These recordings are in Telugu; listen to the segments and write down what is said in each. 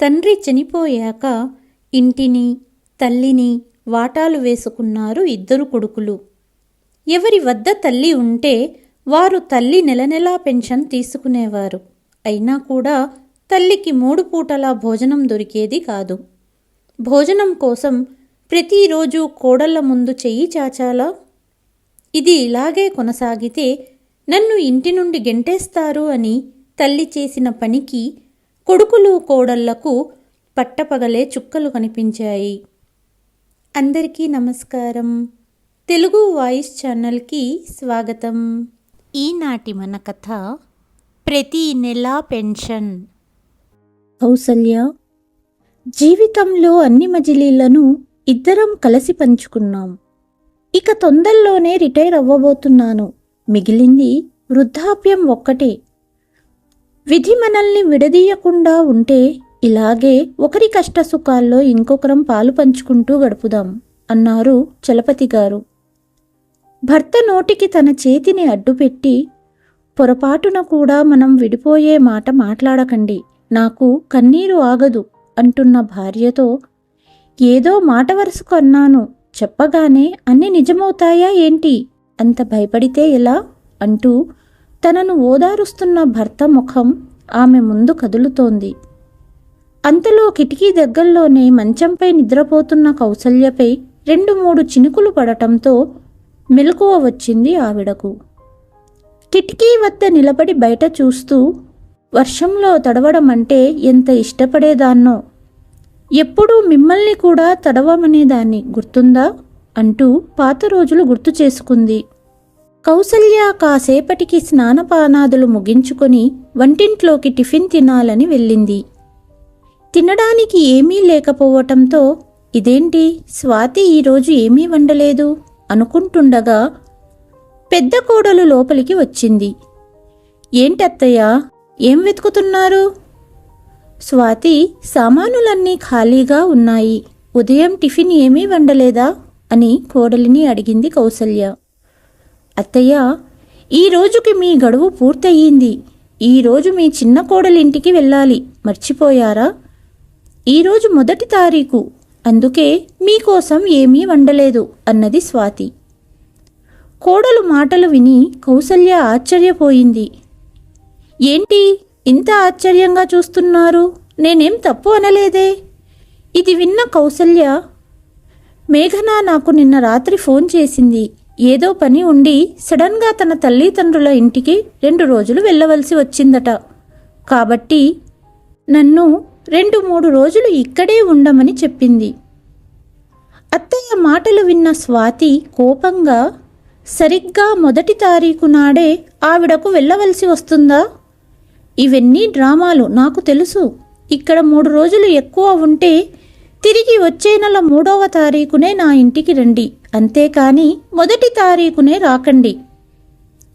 తండ్రి చనిపోయాక ఇంటిని తల్లిని వాటాలు వేసుకున్నారు ఇద్దరు కొడుకులు. ఎవరి వద్ద తల్లి ఉంటే వారు తల్లి నెల నెలా పెన్షన్ తీసుకునేవారు. అయినా కూడా తల్లికి మూడు పూటలా భోజనం దొరికేది కాదు. భోజనం కోసం ప్రతిరోజు కోడళ్ళ ముందు చెయ్యి చాచాలా? ఇది ఇలాగే కొనసాగితే నన్ను ఇంటి నుండి గెంటేస్తారు అని తల్లి చేసిన పనికి కొడుకులు కోడళ్ళకు పట్టపగలే చుక్కలు కనిపించాయి. అందరికీ నమస్కారం. తెలుగు వాయిస్ ఛానల్కి స్వాగతం. ఈనాటి మన కథ ప్రతి నెలా పెన్షన్. కౌసల్య జీవితంలో అన్ని మజిలీలను ఇద్దరం కలిసి పంచుకున్నాం. ఇక తొందరలోనే రిటైర్ అవ్వబోతున్నాను. మిగిలింది వృద్ధాప్యం ఒక్కటే. విధి మనల్ని విడదీయకుండా ఉంటే ఇలాగే ఒకరి కష్ట సుఖాల్లో ఇంకొకరం పాలు పంచుకుంటూ గడుపుదాం అన్నారు చలపతి గారు. భర్త నోటికి తన చేతిని అడ్డుపెట్టి పొరపాటున కూడా మనం విడిపోయే మాట మాట్లాడకండి నాకు కన్నీరు ఆగదు అంటున్న భార్యతో ఏదో మాట వరుసకు అన్నాను చెప్పగానే అన్ని నిజమవుతాయా ఏంటి? అంత భయపడితే ఎలా? అంటూ తనను ఓదారుస్తున్న భర్త ముఖం ఆమె ముందు కదులుతోంది. అంతలో కిటికీ దగ్గరలోనే మంచంపై నిద్రపోతున్న కౌసల్యపై రెండు మూడు చినుకులు పడటంతో మెలకువ వచ్చింది ఆవిడకు. కిటికీ వద్ద నిలబడి బయట చూస్తూ వర్షంలో తడవడం అంటే ఎంత ఇష్టపడేదాన్నో? ఎప్పుడూ మిమ్మల్ని కూడా తడవమనేదాన్ని గుర్తుందా? అంటూ పాత రోజులు గుర్తు చేసుకుంది. కౌసల్య కాసేపటికి స్నానపానాదులు ముగించుకొని వంటింట్లోకి టిఫిన్ తినాలని వెళ్ళింది. తినడానికి ఏమీ లేకపోవటంతో ఇదేంటి? స్వాతి ఈరోజు ఏమీ వండలేదు? అనుకుంటుండగా పెద్ద కోడలు లోపలికి వచ్చింది. ఏంటత్తయ్య? ఏం వెతుకుతున్నారు? స్వాతి సామానులన్నీ ఖాళీగా ఉన్నాయి. ఉదయం టిఫిన్ ఏమీ వండలేదా? అని కోడలిని అడిగింది కౌసల్య. అత్తయ్య ఈ రోజుకి మీ గడువు పూర్తయింది. ఈరోజు మీ చిన్న కోడలింటికి వెళ్ళాలి. మర్చిపోయారా? ఈరోజు మొదటి తారీఖు. అందుకే మీకోసం ఏమీ వండలేదు అన్నది స్వాతి. కోడలు మాటలు విని కౌసల్య ఆశ్చర్యపోయింది. ఏంటి ఇంత ఆశ్చర్యంగా చూస్తున్నారు? నేనేం తప్పు అనలేదే? ఇది విన్న కౌసల్య మేఘన నాకు నిన్న రాత్రి ఫోన్ చేసింది. ఏదో పని ఉండి సడన్గా తన తల్లిదండ్రుల ఇంటికి రెండు రోజులు వెళ్ళవలసి వచ్చిందట. కాబట్టి నన్ను రెండు మూడు రోజులు ఇక్కడే ఉండమని చెప్పింది. అత్తయ్య మాటలు విన్న స్వాతి కోపంగా సరిగ్గా మొదటి తారీఖు నాడే ఆవిడకు వెళ్ళవలసి వస్తుందా? ఇవన్నీ డ్రామాలు నాకు తెలుసు. ఇక్కడ మూడు రోజులు ఎక్కువ ఉంటే తిరిగి వచ్చే నెల మూడవ తారీఖునే నా ఇంటికి రండి. అంతేకాని మొదటి తారీఖునే రాకండి.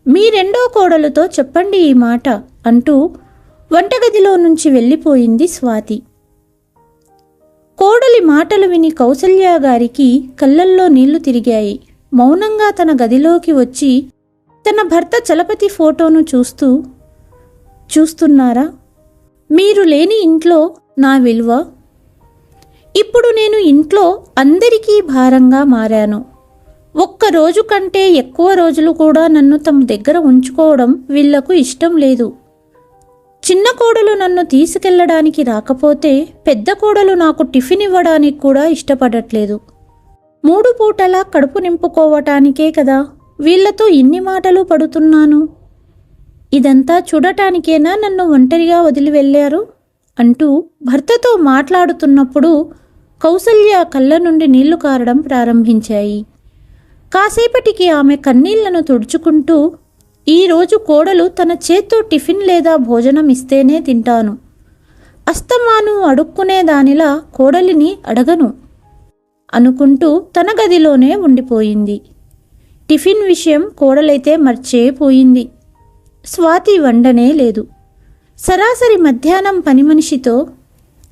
మీ రెండో కోడలతో చెప్పండి ఈ మాట అంటూ వంటగదిలో నుంచి వెళ్ళిపోయింది స్వాతి. కోడలి మాటలు విని కౌసల్య గారికి కళ్ళల్లో నీళ్ళు తిరిగాయి. మౌనంగా తన గదిలోకి వచ్చి తన భర్త చలపతి ఫోటోను చూస్తూ చూస్తున్నారా? మీరు లేని ఇంట్లో నా విలువ ఇప్పుడు నేను ఇంట్లో అందరికీ భారంగా మారాను. ఒక్క రోజు కంటే ఎక్కువ రోజులు కూడా నన్ను తమ దగ్గర ఉంచుకోవడం వీళ్ళకు ఇష్టం లేదు. చిన్న కోడలు నన్ను తీసుకెళ్ళడానికి రాకపోతే పెద్ద కోడలు నాకు టిఫిన్ ఇవ్వడానికి కూడా ఇష్టపడట్లేదు. మూడు పూటలా కడుపు నింపుకోవటానికే కదా వీళ్ళతో ఇన్ని మాటలు పడుతున్నాను. ఇదంతా చూడటానికేనా నన్ను ఒంటరిగా వదిలి వెళ్ళారు? అంటూ భర్తతో మాట్లాడుతున్నప్పుడు కౌసల్య కళ్ళ నుండి నీళ్ళు కారడం ప్రారంభించాయి. కాసేపటికి ఆమె కన్నీళ్ళను తుడుచుకుంటూ ఈరోజు కోడలు తన చేత్తో టిఫిన్ లేదా భోజనం ఇస్తేనే తింటాను. అస్తమాను అడుక్కునే దానిలా కోడలిని అడగను అనుకుంటూ తన గదిలోనే ఉండిపోయింది. టిఫిన్ విషయం కోడలైతే మర్చేపోయింది. స్వాతి వండనే లేదు. సరాసరి మధ్యాహ్నం పని మనిషితో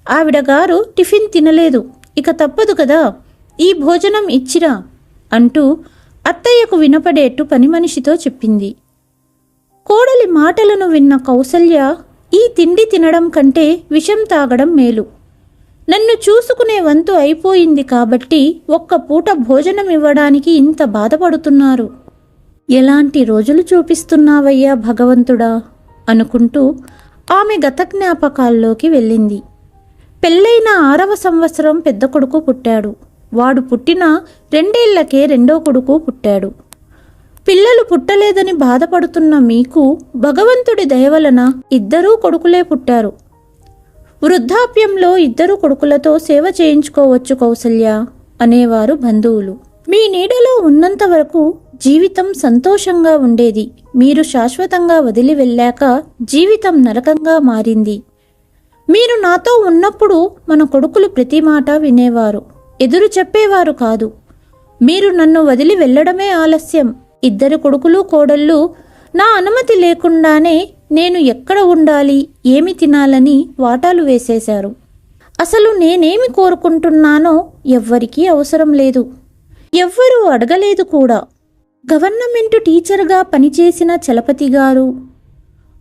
ఆవిడగారు టిఫిన్ తినలేదు. ఇక తప్పదు కదా? ఈ భోజనం ఇచ్చిరా? అంటూ అత్తయ్యకు వినపడేట్టు పని మనిషితో చెప్పింది. కోడలి మాటలను విన్న కౌసల్య ఈ తిండి తినడం కంటే విషం తాగడం మేలు. నన్ను చూసుకునే వంతు అయిపోయింది కాబట్టి ఒక్క పూట భోజనం ఇవ్వడానికి ఇంత బాధపడుతున్నారు. ఎలాంటి రోజులు చూపిస్తున్నావయ్యా భగవంతుడా? అనుకుంటూ ఆమె గత జ్ఞాపకాల్లోకి వెళ్ళింది. పెళ్ళైన ఆరవ సంవత్సరం పెద్ద కొడుకు పుట్టాడు. వాడు పుట్టిన రెండేళ్ళకే రెండో కొడుకు పుట్టాడు. పిల్లలు పుట్టలేదని బాధపడుతున్న మీకు భగవంతుడి దయవలన ఇద్దరూ కొడుకులే పుట్టారు. వృద్ధాప్యంలో ఇద్దరు కొడుకులతో సేవ చేయించుకోవచ్చు కౌసల్య అనేవారు బంధువులు. మీ నీడలో ఉన్నంత వరకు జీవితం సంతోషంగా ఉండేది. మీరు శాశ్వతంగా వదిలి వెళ్ళాక జీవితం నరకంగా మారింది. మీరు నాతో ఉన్నప్పుడు మన కొడుకులు ప్రతి మాట వినేవారు. ఎదురు చెప్పేవారు కాదు. మీరు నన్ను వదిలి వెళ్ళడమే ఆలస్యం. ఇద్దరు కొడుకులు కోడళ్ళు నా అనుమతి లేకుండానే నేను ఎక్కడ ఉండాలి ఏమి తినాలని వాటాలు వేసేశారు. అసలు నేనేమి కోరుకుంటున్నానో ఎవ్వరికీ అవసరం లేదు. ఎవ్వరూ అడగలేదు కూడా. గవర్నమెంట్ టీచర్గా పనిచేసిన చలపతి గారు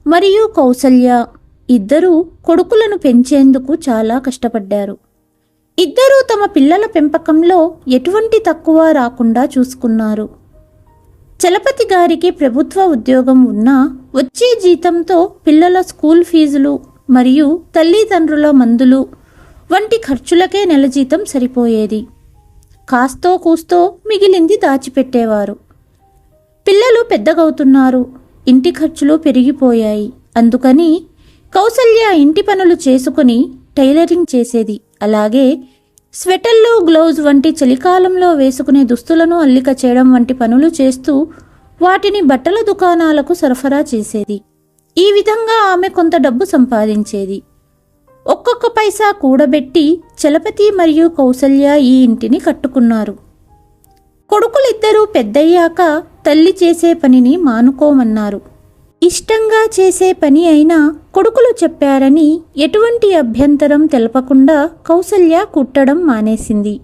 మరియు కౌసల్య ఇద్దరూ కొడుకులను పెంచేందుకు చాలా కష్టపడ్డారు. ఇద్దరూ తమ పిల్లల పెంపకంలో ఎటువంటి తక్కువ రాకుండా చూసుకున్నారు. చలపతి గారికి ప్రభుత్వ ఉద్యోగం ఉన్నా వచ్చే జీతంతో పిల్లల స్కూల్ ఫీజులు మరియు తల్లిదండ్రుల మందులు వంటి ఖర్చులకే నెల జీతం సరిపోయేది. కాస్తో కూస్తో మిగిలింది దాచిపెట్టేవారు. పిల్లలు పెద్దగవుతున్నారు. ఇంటి ఖర్చులు పెరిగిపోయాయి. అందుకని కౌసల్య ఇంటి పనులు చేసుకుని టైలరింగ్ చేసేది. అలాగే స్వెటర్లు గ్లౌజ్ వంటి చలికాలంలో వేసుకునే దుస్తులను అల్లిక చేయడం వంటి పనులు చేస్తూ వాటిని బట్టల దుకాణాలకు సరఫరా చేసేది. ఈ విధంగా ఆమె కొంత డబ్బు సంపాదించేది. ఒక్కొక్క పైసా కూడబెట్టి చలపతి మరియు కౌసల్య ఈ ఇంటిని కట్టుకున్నారు. కొడుకులిద్దరూ పెద్దయ్యాక తల్లి చేసే పనిని మానుకోమన్నారు. ఇష్టంగా చేసే పని అయినా కొడుకులు చెప్పారని ఎటువంటి అభ్యంతరం తెలపకుండా కౌసల్య కుట్టడం మానేసింది.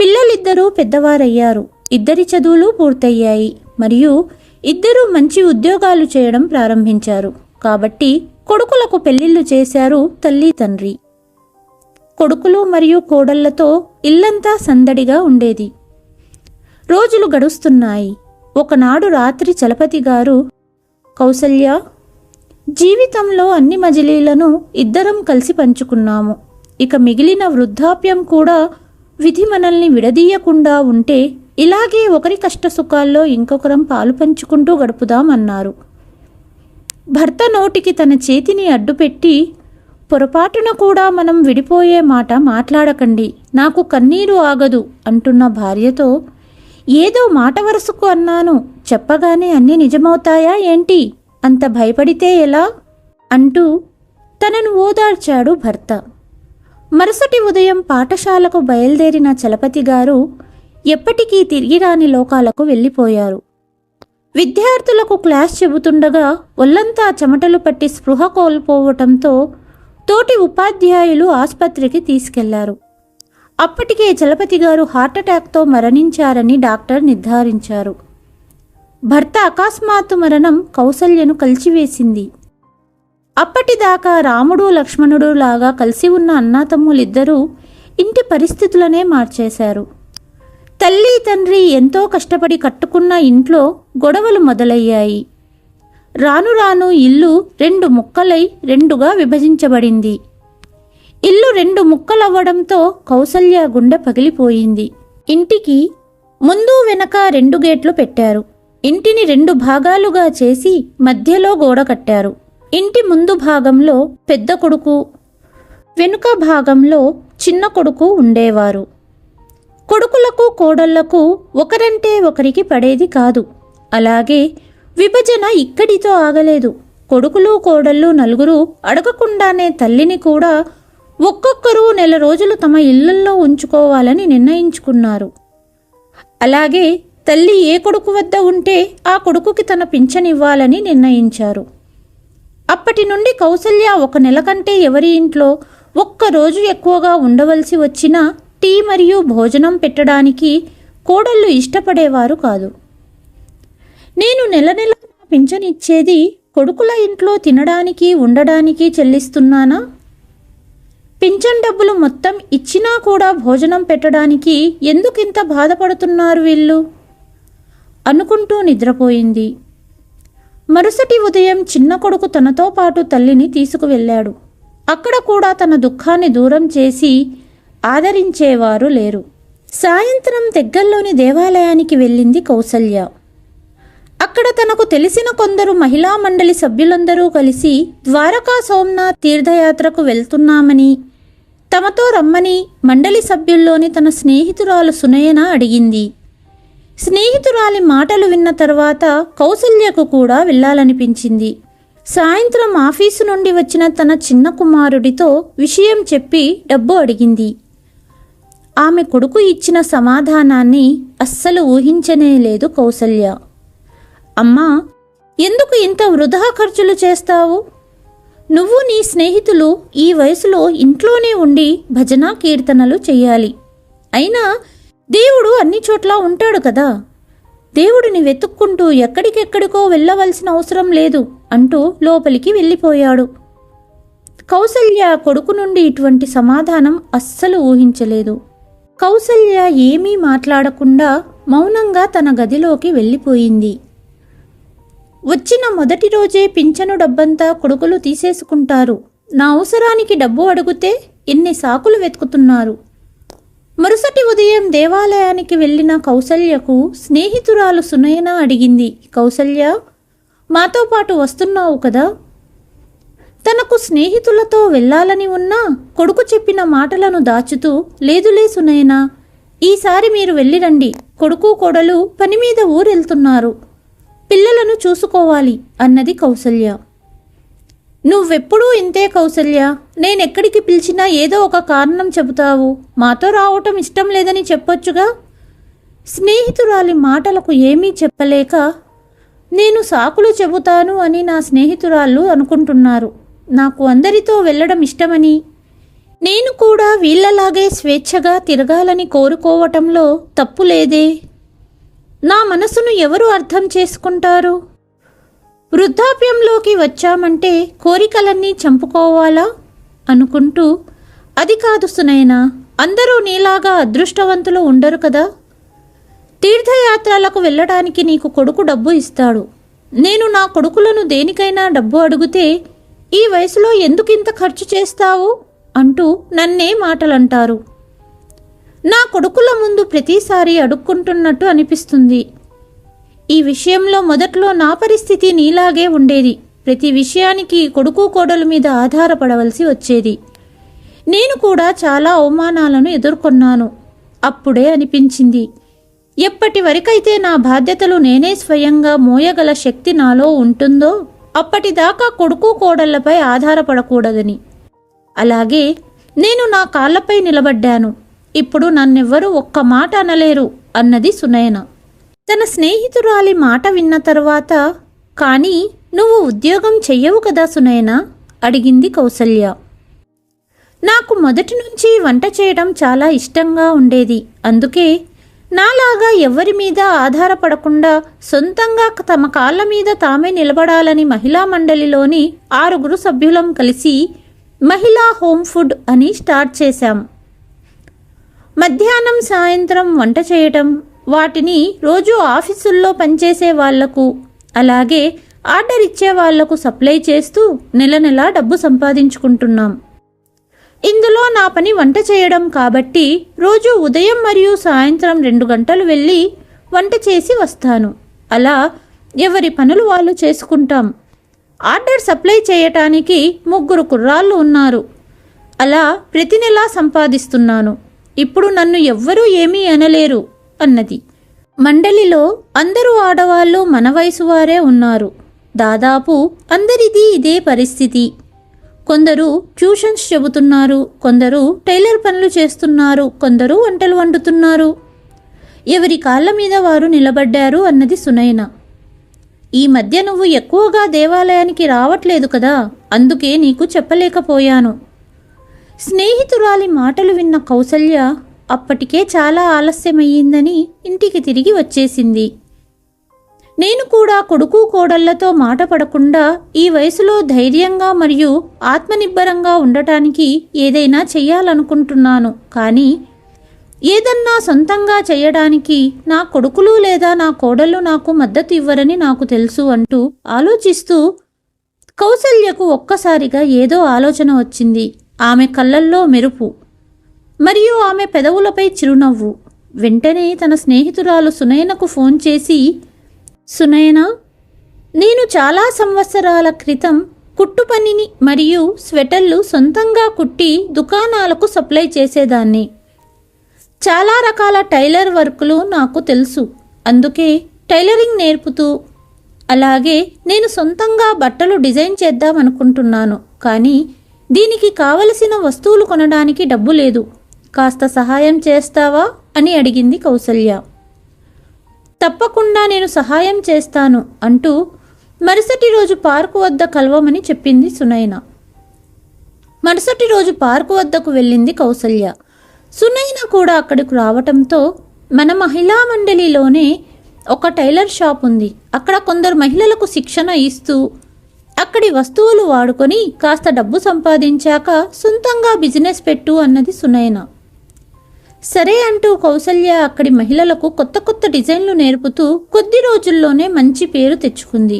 పిల్లలిద్దరూ పెద్దవారయ్యారు. ఇద్దరి చదువులు పూర్తయ్యాయి. మరియు ఇద్దరూ మంచి ఉద్యోగాలు చేయడం ప్రారంభించారు. కాబట్టి కొడుకులకు పెళ్ళిళ్ళు చేశారు తల్లి తండ్రి. కొడుకులు మరియు కోడళ్ళతో ఇల్లంతా సందడిగా ఉండేది. రోజులు గడుస్తున్నాయి. ఒకనాడు రాత్రి చలపతి గారు కౌసల్య జీవితంలో అన్ని మజిలీలను ఇద్దరం కలిసి పంచుకున్నాము. ఇక మిగిలిన వృద్ధాప్యం కూడా విధి మనల్ని విడదీయకుండా ఉంటే ఇలాగే ఒకరి కష్ట సుఖాల్లో ఇంకొకరం పాలు పంచుకుంటూ గడుపుదామన్నారు. భర్త నోటికి తన చేతిని అడ్డుపెట్టి పొరపాటున కూడా మనం విడిపోయే మాట మాట్లాడకండి నాకు కన్నీరు ఆగదు అంటున్న భార్యతో ఏదో మాట వరుసకు అన్నాను. చెప్పగానే అన్నీ నిజమవుతాయా ఏంటి? అంత భయపడితే ఎలా? అంటూ తనను ఓదార్చాడు భర్త. మరుసటి ఉదయం పాఠశాలకు బయలుదేరిన చలపతి గారు ఎప్పటికీ తిరిగి రాని లోకాలకు వెళ్ళిపోయారు. విద్యార్థులకు క్లాస్ చెబుతుండగా ఒళ్ళంతా చెమటలు పట్టి స్పృహ కోల్పోవటంతో తోటి ఉపాధ్యాయులు ఆసుపత్రికి తీసుకెళ్ళారు. అప్పటికే చలపతి గారు హార్ట్అటాక్తో మరణించారని డాక్టర్ నిర్ధారించారు. భర్త అకస్మాత్తు మరణం కౌసల్యను కలిచివేసింది. అప్పటిదాకా రాముడు లక్ష్మణుడు లాగా కలిసి ఉన్న అన్నాతమ్ములిద్దరూ ఇంటి పరిస్థితులనే మార్చేశారు. తల్లి తండ్రి ఎంతో కష్టపడి కట్టుకున్న ఇంట్లో గొడవలు మొదలయ్యాయి. రాను రాను ఇల్లు రెండు ముక్కలై రెండుగా విభజించబడింది. ఇల్లు రెండు ముక్కలవ్వడంతో కౌసల్య గుండె పగిలిపోయింది. ఇంటికి ముందు వెనక రెండు గేట్లు పెట్టారు. ఇంటిని రెండు భాగాలుగా చేసి మధ్యలో గోడ కట్టారు. ఇంటి ముందు భాగంలో పెద్ద కొడుకు వెనుక భాగంలో చిన్న కొడుకు ఉండేవారు. కొడుకులకు కోడళ్ళకు ఒకరంటే ఒకరికి పడేది కాదు. అలాగే విభజన ఇక్కడితో ఆగలేదు. కొడుకులు కోడళ్ళు నలుగురు అడగకుండానే తల్లిని కూడా ఒక్కొక్కరు నెల రోజులు తమ ఇళ్ళల్లో ఉంచుకోవాలని నిర్ణయించుకున్నారు. అలాగే తల్లి ఏ కొడుకు వద్ద ఉంటే ఆ కొడుకుకి తన పింఛనివ్వాలని నిర్ణయించారు. అప్పటి నుండి కౌసల్య ఒక నెల కంటే ఎవరి ఇంట్లో ఒక్క రోజు ఎక్కువగా ఉండవలసి వచ్చినా టీ మరియు భోజనం పెట్టడానికి కోడళ్ళు ఇష్టపడేవారు కాదు. నేను నెల నెల పింఛనిచ్చేది ఇచ్చేది కొడుకుల ఇంట్లో తినడానికి ఉండడానికి చెల్లిస్తున్నానా? పింఛన్ డబ్బులు మొత్తం ఇచ్చినా కూడా భోజనం పెట్టడానికి ఎందుకింత బాధపడుతున్నారు వీళ్ళు? అనుకుంటూ నిద్రపోయింది. మరుసటి ఉదయం చిన్న కొడుకు తనతో పాటు తల్లిని తీసుకువెళ్ళాడు. అక్కడ కూడా తన దుఃఖాన్ని దూరం చేసి ఆదరించేవారు లేరు. సాయంత్రం దగ్గరలోని దేవాలయానికి వెళ్ళింది కౌసల్య. అక్కడ తనకు తెలిసిన కొందరు మహిళా మండలి సభ్యులందరూ కలిసి ద్వారకా సోమనాథ్ తీర్థయాత్రకు వెళ్తున్నామని తమతో రమ్మని మండలి సభ్యుల్లోని తన స్నేహితురాలు సునయన అడిగింది. స్నేహితురాలి మాటలు విన్న తర్వాత కౌసల్యకు కూడా వెళ్ళాలనిపించింది. సాయంత్రం ఆఫీసు నుండి వచ్చిన తన చిన్న కుమారుడితో విషయం చెప్పి డబ్బు అడిగింది. ఆమె కొడుకు ఇచ్చిన సమాధానాన్ని అస్సలు ఊహించనే లేదు కౌసల్య. అమ్మా ఎందుకు ఇంత వృధా ఖర్చులు చేస్తావు? నువ్వు నీ స్నేహితులు ఈ వయసులో ఇంట్లోనే ఉండి భజన కీర్తనలు చెయ్యాలి. అయినా దేవుడు అన్ని చోట్ల ఉంటాడు కదా. దేవుడిని వెతుక్కుంటూ ఎక్కడికెక్కడికో వెళ్ళవలసిన అవసరం లేదు అంటూ లోపలికి వెళ్ళిపోయాడు. కౌసల్య కొడుకు నుండి ఇటువంటి సమాధానం అస్సలు ఊహించలేదు. కౌసల్య ఏమీ మాట్లాడకుండా మౌనంగా తన గదిలోకి వెళ్ళిపోయింది. వచ్చిన మొదటి రోజే పింఛను డబ్బంతా కొడుకులు తీసేసుకుంటారు. నా అవసరానికి డబ్బు అడిగితే ఎన్ని సాకులు వెతుకుతున్నారు? మరుసటి ఉదయం దేవాలయానికి వెళ్ళిన కౌసల్యకు స్నేహితురాలు సునయన అడిగింది కౌసల్య మాతో పాటు వస్తున్నావు కదా? తనకు స్నేహితులతో వెళ్ళాలని ఉన్నా కొడుకు చెప్పిన మాటలను దాచుతూ లేదులే సునయన ఈసారి మీరు వెళ్ళిరండి. కొడుకు కోడలు పని మీద ఊరెళ్తున్నారు. పిల్లలను చూసుకోవాలి అన్నది కౌసల్య. నువ్వెప్పుడూ ఇంతే కౌసల్య. నేనెక్కడికి పిలిచినా ఏదో ఒక కారణం చెబుతావు. మాతో రావటం ఇష్టం లేదని చెప్పొచ్చుగా? స్నేహితురాలి మాటలకు ఏమీ చెప్పలేక నేను సాకులు చెబుతాను అని నా స్నేహితురాళ్ళు అనుకుంటున్నారు. నాకు అందరితో వెళ్ళడం ఇష్టమని. నేను కూడా వీళ్ళలాగే స్వేచ్ఛగా తిరగాలని కోరుకోవటంలో తప్పు లేదే. నా మనసును ఎవరు అర్థం చేసుకుంటారు? వృద్ధాప్యంలోకి వచ్చామంటే కోరికలన్నీ చంపుకోవాలా? అనుకుంటూ అది కాదు సునైనా అందరూ నీలాగా అదృష్టవంతులు ఉండరు కదా? తీర్థయాత్రలకు వెళ్ళడానికి నీకు కొడుకు డబ్బు ఇస్తాడు. నేను నా కొడుకులను దేనికైనా డబ్బు అడిగితే ఈ వయసులో ఎందుకింత ఖర్చు చేస్తావు? అంటూ నన్నే మాటలంటారు. నా కొడుకుల ముందు ప్రతిసారి అడుక్కుంటున్నట్టు అనిపిస్తుంది. ఈ విషయంలో మొదట్లో నా పరిస్థితి నీలాగే ఉండేది. ప్రతి విషయానికి కొడుకు కోడల మీద ఆధారపడవలసి వచ్చేది. నేను కూడా చాలా అవమానాలను ఎదుర్కొన్నాను. అప్పుడే అనిపించింది. ఎప్పటి వరకైతే నా బాధ్యతలు నేనే స్వయంగా మోయగల శక్తి నాలో ఉంటుందో అప్పటిదాకా కొడుకు కోడళ్ళపై ఆధారపడకూడదని. అలాగే నేను నా కాళ్ళపై నిలబడ్డాను. ఇప్పుడు నన్నెవ్వరూ ఒక్క మాట అనలేరు అన్నది సునయన. తన స్నేహితురాలి మాట విన్న తరువాత కానీ నువ్వు ఉద్యోగం చెయ్యవు కదా సునయన అడిగింది కౌసల్య. నాకు మొదటి నుంచి వంట చేయడం చాలా ఇష్టంగా ఉండేది. అందుకే నాలాగా ఎవరి మీద ఆధారపడకుండా సొంతంగా తమ కాళ్ళ మీద తామే నిలబడాలని మహిళా మండలిలోని ఆరుగురు సభ్యులం కలిసి మహిళా హోమ్ ఫుడ్ అని స్టార్ట్ చేశాం. మధ్యాహ్నం సాయంత్రం వంట చేయటం వాటిని రోజు ఆఫీసుల్లో పనిచేసే వాళ్ళకు అలాగే ఆర్డర్ ఇచ్చే వాళ్ళకు సప్లై చేస్తూ నెల నెలా డబ్బు సంపాదించుకుంటున్నాం. ఇందులో నా పని వంట చేయడం కాబట్టి రోజు ఉదయం మరియు సాయంత్రం రెండు గంటలు వెళ్ళి వంట చేసి వస్తాను. అలా ఎవరి పనులు వాళ్ళు చేసుకుంటాం. ఆర్డర్ సప్లై చేయటానికి ముగ్గురు కుర్రాళ్ళు ఉన్నారు. అలా ప్రతి నెలా సంపాదిస్తున్నాను. ఇప్పుడు నన్ను ఎవ్వరూ ఏమీ అనలేరు అన్నది. మండలిలో అందరూ ఆడవాళ్ళు మన వయసు వారే ఉన్నారు. దాదాపు అందరిది ఇదే పరిస్థితి. కొందరు ట్యూషన్స్ చెబుతున్నారు కొందరు టైలర్ పనులు చేస్తున్నారు కొందరు వంటలు వండుతున్నారు. ఎవరి కాళ్ళ మీద వారు నిలబడ్డారు అన్నది సునైన ఈ మధ్య నువ్వు ఎక్కువగా దేవాలయానికి రావట్లేదు కదా అందుకే నీకు చెప్పలేకపోయాను. స్నేహితురాలి మాటలు విన్న కౌసల్య అప్పటికే చాలా ఆలస్యమయ్యిందని ఇంటికి తిరిగి వచ్చేసింది. నేను కూడా కొడుకు కోడళ్ళతో మాట పడకుండా ఈ వయసులో ధైర్యంగా మరియు ఆత్మనిర్భరంగా ఉండటానికి ఏదైనా చెయ్యాలనుకుంటున్నాను. కానీ ఏదన్నా సొంతంగా చేయడానికి నా కొడుకులు లేదా నా కోడళ్ళు నాకు మద్దతు ఇవ్వరని నాకు తెలుసు అంటూ ఆలోచిస్తూ కౌసల్యకు ఒక్కసారిగా ఏదో ఆలోచన వచ్చింది. ఆమె కళ్ళల్లో మెరుపు. మరియు ఆమె పెదవులపై చిరునవ్వు. వెంటనే తన స్నేహితురాలు సునయనకు ఫోన్ చేసి సునయన నేను చాలా సంవత్సరాల క్రితం కుట్టు పనిని మరియు స్వెటర్లు సొంతంగా కుట్టి దుకాణాలకు సప్లై చేసేదాన్ని. చాలా రకాల టైలర్ వర్కులు నాకు తెలుసు. అందుకే టైలరింగ్ నేర్పుతూ అలాగే నేను సొంతంగా బట్టలు డిజైన్ చేద్దాం అనుకుంటున్నాను కానీ దీనికి కావలసిన వస్తువులు కొనడానికి డబ్బు లేదు. కాస్త సహాయం చేస్తావా? అని అడిగింది కౌసల్య. తప్పకుండా నేను సహాయం చేస్తాను అంటూ మరుసటి రోజు పార్కు వద్ద కలవమని చెప్పింది సునైన మరుసటి రోజు పార్కు వద్దకు వెళ్ళింది కౌసల్య. సునైన కూడా అక్కడికి రావటంతో మన మహిళా మండలిలోనే ఒక టైలర్ షాప్ ఉంది. అక్కడ కొందరు మహిళలకు శిక్షణ ఇస్తూ అక్కడి వస్తువులు వాడుకొని కాస్త డబ్బు సంపాదించాక సొంతంగా బిజినెస్ పెట్టు అన్నది సునయన. సరే అంటూ కౌసల్య అక్కడి మహిళలకు కొత్త కొత్త డిజైన్లు నేర్పుతూ కొద్ది రోజుల్లోనే మంచి పేరు తెచ్చుకుంది.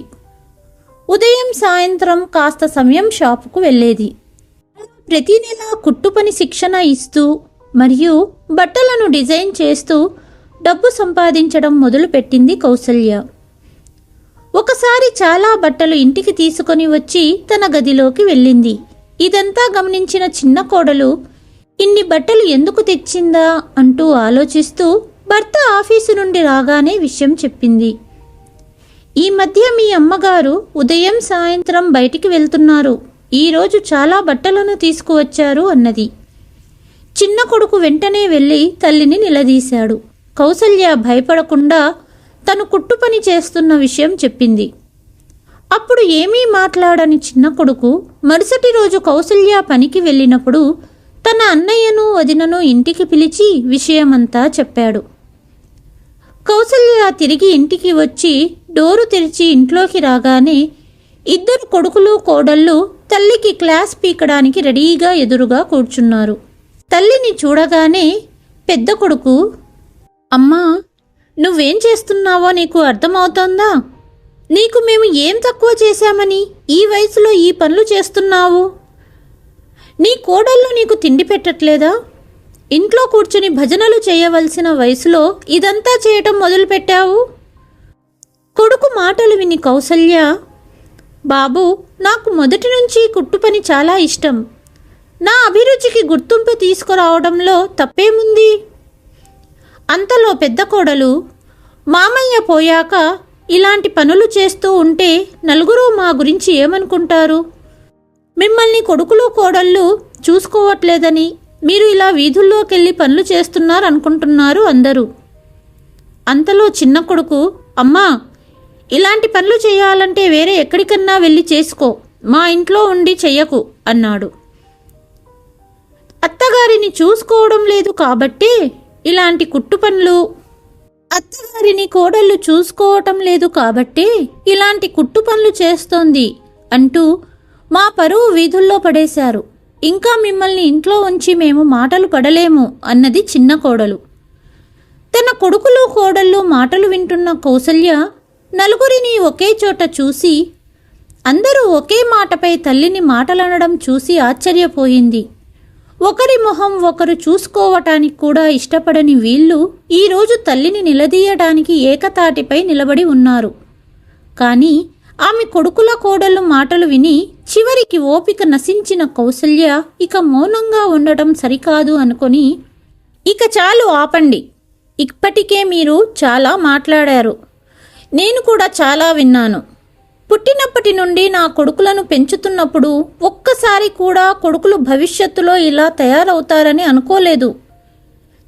ఉదయం సాయంత్రం కాస్త సమయం షాపుకు వెళ్ళేది. ప్రతి నెల కుట్టు పని శిక్షణ ఇస్తూ మరియు బట్టలను డిజైన్ చేస్తూ డబ్బు సంపాదించడం మొదలుపెట్టింది కౌసల్య. ఒకసారి చాలా బట్టలు ఇంటికి తీసుకొని వచ్చి తన గదిలోకి వెళ్ళింది. ఇదంతా గమనించిన చిన్న కోడలు ఇన్ని బట్టలు ఎందుకు తెచ్చిందా? అంటూ ఆలోచిస్తూ భర్త ఆఫీసు నుండి రాగానే విషయం చెప్పింది. ఈ మధ్య మీ అమ్మగారు ఉదయం సాయంత్రం బయటికి వెళ్తున్నారు. ఈరోజు చాలా బట్టలను తీసుకువచ్చారు అన్నది. చిన్న కొడుకు వెంటనే వెళ్ళి తల్లిని నిలదీశాడు. కౌసల్య భయపడకుండా తను కుట్టు పని చేస్తున్న విషయం చెప్పింది. అప్పుడు ఏమీ మాట్లాడని చిన్న కొడుకు మరుసటి రోజు కౌసల్య పనికి వెళ్ళినప్పుడు తన అన్నయ్యను వదినను ఇంటికి పిలిచి విషయమంతా చెప్పాడు. కౌసల్య తిరిగి ఇంటికి వచ్చి డోరు తెరిచి ఇంట్లోకి రాగానే ఇద్దరు కొడుకులు కోడళ్ళు తల్లికి క్లాస్ పీకడానికి రెడీగా ఎదురుగా కూర్చున్నారు. తల్లిని చూడగానే పెద్ద కొడుకు అమ్మా నువ్వేం చేస్తున్నావో నీకు అర్థమవుతోందా? నీకు మేము ఏం తక్కువ చేశామని ఈ వయసులో ఈ పనులు చేస్తున్నావు? నీ కోడళ్ళు నీకు తిండి పెట్టట్లేదా? ఇంట్లో కూర్చుని భజనలు చేయవలసిన వయసులో ఇదంతా చేయటం మొదలుపెట్టావు? కొడుకు మాటలు విని కౌసల్య బాబు నాకు మొదటి నుంచి కుట్టు పని చాలా ఇష్టం. నా అభిరుచికి గుర్తింపు తీసుకురావడంలో తప్పేముంది? అంతలో పెద్ద కోడలు మామయ్య పోయాక ఇలాంటి పనులు చేస్తూ ఉంటే నలుగురు మా గురించి ఏమనుకుంటారు? మిమ్మల్ని కొడుకులు కోడళ్ళు చూసుకోవట్లేదని మీరు ఇలా వీధుల్లోకెళ్ళి పనులు చేస్తున్నారు అనుకుంటున్నారు అందరూ. అంతలో చిన్న కొడుకు అమ్మా ఇలాంటి పనులు చేయాలంటే వేరే ఎక్కడికన్నా వెళ్ళి చేసుకో మా ఇంట్లో ఉండి చెయ్యకు అన్నాడు. అత్తగారిని చూసుకోవడం లేదు కాబట్టి ఇలాంటి కుట్టు పనులు అత్తగారిని కోడళ్ళు చూసుకోవటం లేదు కాబట్టే ఇలాంటి కుట్టు పనులు చేస్తోంది అంటూ మా పరువు వీధుల్లో పడేశారు. ఇంకా మిమ్మల్ని ఇంట్లో ఉంచి మేము మాటలు పడలేము అన్నది చిన్న కోడలు. తన కొడుకులు కోడళ్ళు మాటలు వింటున్న కౌసల్య నలుగురిని ఒకే చోట చూసి అందరూ ఒకే మాటపై తల్లిని మాటలనడం చూసి ఆశ్చర్యపోయింది. ఒకరి మొహం ఒకరు చూసుకోవటానికి కూడా ఇష్టపడని వీళ్ళు ఈరోజు తల్లిని నిలదీయడానికి ఏకతాటిపై నిలబడి ఉన్నారు. కానీ ఆమె కొడుకుల కోడలు మాటలు విని చివరికి ఓపిక నశించిన కౌసల్య ఇక మౌనంగా ఉండటం సరికాదు అనుకొని ఇక చాలు ఆపండి. ఇప్పటికే మీరు చాలా మాట్లాడారు. నేను కూడా చాలా విన్నాను. పుట్టినప్పటి నుండి నా కొడుకులను పెంచుతున్నప్పుడు ఒక్కసారి కూడా కొడుకులు భవిష్యత్తులో ఇలా తయారవుతారని అనుకోలేదు.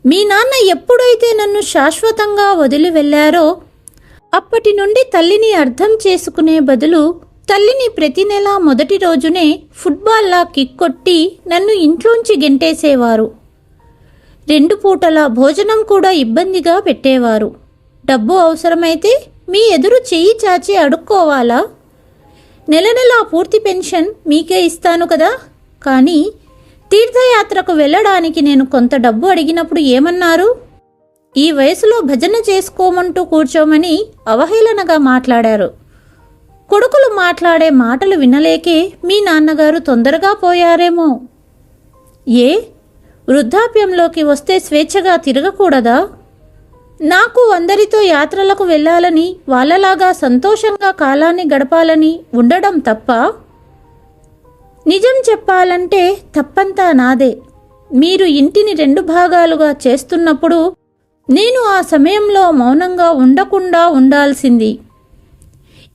మీ నాన్న ఎప్పుడైతే నన్ను శాశ్వతంగా వదిలి వెళ్ళారో అప్పటి నుండి తల్లిని అర్థం చేసుకునే బదులు తల్లిని ప్రతి నెల మొదటి రోజునే ఫుట్బాల్లా కిక్ కొట్టి నన్ను ఇంట్లోంచి గెంటేసేవారు. రెండు పూటల భోజనం కూడా ఇబ్బందిగా పెట్టేవారు. డబ్బు అవసరమైతే మీ ఎదురు చెయ్యి చాచి అడుక్కోవాలా? నెల నెలా పూర్తి పెన్షన్ మీకే ఇస్తాను కదా? కానీ తీర్థయాత్రకు వెళ్ళడానికి నేను కొంత డబ్బు అడిగినప్పుడు ఏమన్నారు? ఈ వయసులో భజన చేసుకోమంటూ కూర్చోమని అవహేళనగా మాట్లాడారు. కొడుకులు మాట్లాడే మాటలు వినలేకే మీ నాన్నగారు తొందరగా పోయారేమో. ఏ? వృద్ధాప్యంలోకి వస్తే స్వేచ్ఛగా తిరగకూడదా? నాకు అందరితో యాత్రలకు వెళ్ళాలని వాళ్ళలాగా సంతోషంగా కాలాన్ని గడపాలని ఉండడం తప్ప నిజం చెప్పాలంటే తప్పంతా నాదే. మీరు ఇంటిని రెండు భాగాలుగా చేస్తున్నప్పుడు నేను ఆ సమయంలో మౌనంగా ఉండకుండా ఉండాల్సింది.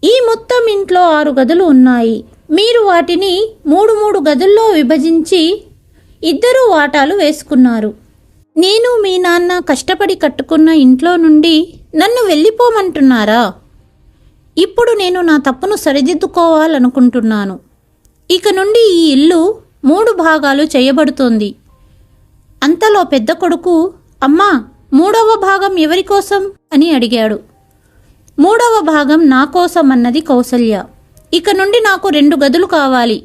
ఈ మొత్తం ఇంట్లో ఆరు గదులు ఉన్నాయి. మీరు వాటిని మూడు మూడు గదుల్లో విభజించి ఇద్దరు వాటాలు వేసుకున్నారు. నేను మీ నాన్న కష్టపడి కట్టుకున్న ఇంట్లో నుండి నన్ను వెళ్ళిపోమంటున్నారా? ఇప్పుడు నేను నా తప్పును సరిదిద్దుకోవాలనుకుంటున్నాను. ఇక నుండి ఈ ఇల్లు మూడు భాగాలు చేయబడుతోంది. అంతలో పెద్ద కొడుకు అమ్మా మూడవ భాగం ఎవరి కోసం? అని అడిగాడు. మూడవ భాగం నా కోసం అన్నది కౌసల్య. ఇక నుండి నాకు రెండు గదులు కావాలి.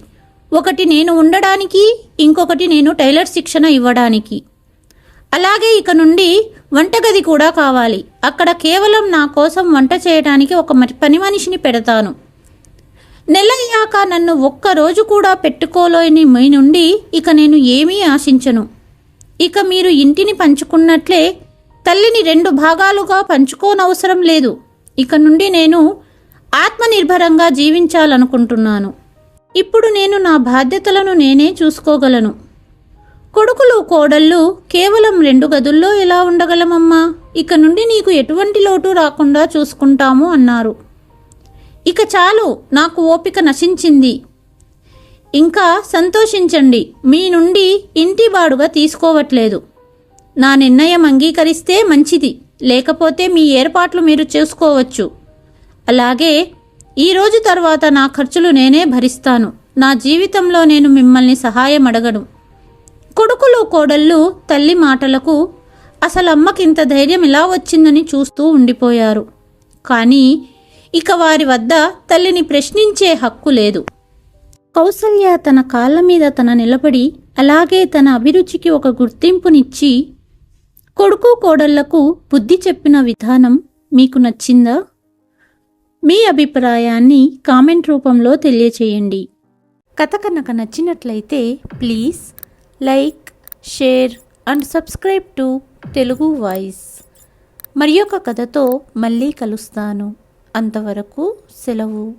ఒకటి నేను ఉండడానికి ఇంకొకటి నేను టైలర్ శిక్షణ ఇవ్వడానికి. అలాగే ఇక నుండి వంటగది కూడా కావాలి. అక్కడ కేవలం నా కోసం వంట చేయడానికి ఒక మ- పని మనిషిని పెడతాను. నెలయ్యాక నన్ను ఒక్క రోజు కూడా పెట్టుకోలేని మీ నుండి ఇక నేను ఏమీ ఆశించను. ఇక మీరు ఇంటిని పంచుకున్నట్లే తల్లిని రెండు భాగాలుగా పంచుకోనవసరం లేదు. ఇక నుండి నేను ఆత్మనిర్భరంగా జీవించాలనుకుంటున్నాను. ఇప్పుడు నేను నా బాధ్యతలను నేనే చూసుకోగలను. కొడుకులు కోడళ్ళు కేవలం రెండు గదుల్లో ఎలా ఉండగలమమ్మా? ఇక నుండి నీకు ఎటువంటి లోటు రాకుండా చూసుకుంటాము అన్నారు. ఇక చాలు నాకు ఓపిక నశించింది. ఇంకా సంతోషించండి మీ నుండి ఇంటి బాడుగా తీసుకోవట్లేదు. నా నిర్ణయం అంగీకరిస్తే మంచిది లేకపోతే మీ ఏర్పాట్లు మీరు చేసుకోవచ్చు. అలాగే ఈరోజు తర్వాత నా ఖర్చులు నేనే భరిస్తాను. నా జీవితంలో నేను మిమ్మల్ని సహాయం అడగను. కొడుకులు కోడళ్ళు తల్లి మాటలకు అసలు అమ్మకింత ధైర్యం ఎలా వచ్చిందని చూస్తూ ఉండిపోయారు. కానీ ఇక వారి వద్ద తల్లిని ప్రశ్నించే హక్కు లేదు. కౌసల్య తన కాళ్ళ మీద తన నిలబడి అలాగే తన అభిరుచికి ఒక గుర్తింపునిచ్చి కొడుకు కోడళ్ళకు బుద్ధి చెప్పిన విధానం మీకు నచ్చిందా? మీ అభిప్రాయాన్ని కామెంట్ రూపంలో తెలియచేయండి కథ కనుక నచ్చినట్లయితే please like share and subscribe to Telugu voice. మరి ఒక కథతో మళ్ళీ కలుస్తాను. అంతవరకు సెలవు.